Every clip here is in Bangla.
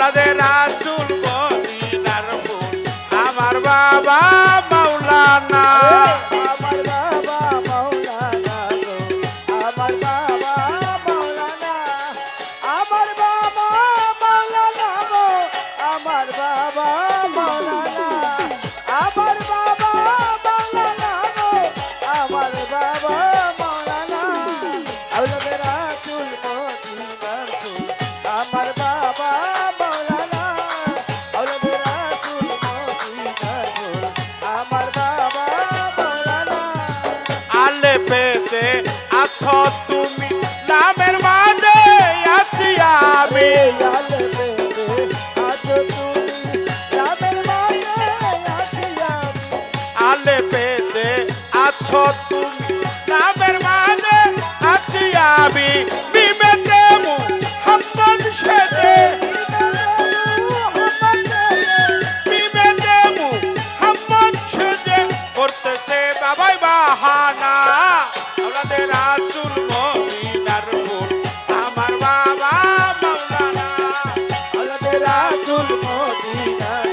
আওলাদের রাসুল মদিনার ফুল আমার বাবা মাওলানা আমার বাবা মাওলানা আমার বাবা মাওলানা আমার বাবা মাওলানা আমার বাবা মাওলানা আমার বাবা মাওলানা আমার বাবা আমার পেতে আছো তুমি, নামের মাঝে আছি আলে পেতে আছো তুমি মাঝে নামের মাঝে আছি আমি। বাহানা। রাসূল মদিনার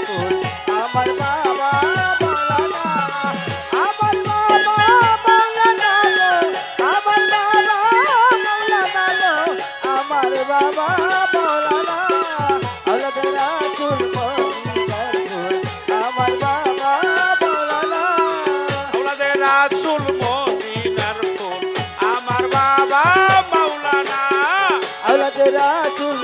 আমার বাবা মাওলানা আমার বাবা মাওলানা আমার বাবা মাওলানা আমার বাবা মাওলানা রাসূল মদিনার আমার বাবা মাওলানা আমাদের রাসূল মদিনার ফুল আমার বাবা মাওলানা আলাদে রাসূল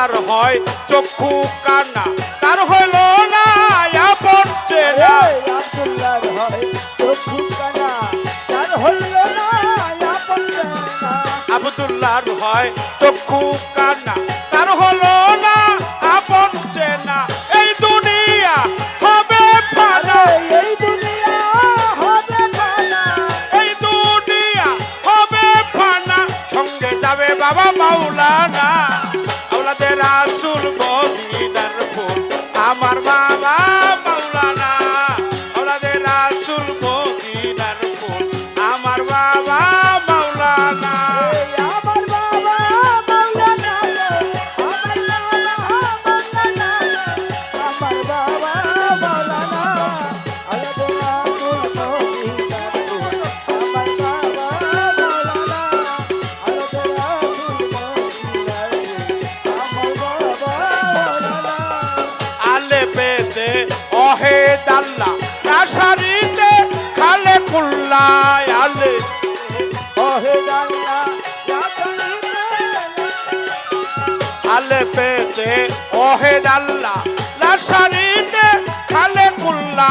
হয় চক্ষু তার হইল না আপন চেনা এই আব্দুল্লাহর হয় চক্ষু কানা তার হইল না আপন আব্দুল্লাহর হয় চক্ষু কান্না। তার হলো না আপন চেনা এই দুনিয়া হবে ফানা। এই দুনিয়া হবে ফানা। এই দুনিয়া হবে ফানা। সঙ্গে যাবে বাবা মাওলানা। আমার বাবা অহে দাল্লা রাসারিতে খালে কুল্লায় আলে। গানা রাসূল আলে পেতে। অহে দাল্লা রাসারিতে খালে কুল্লা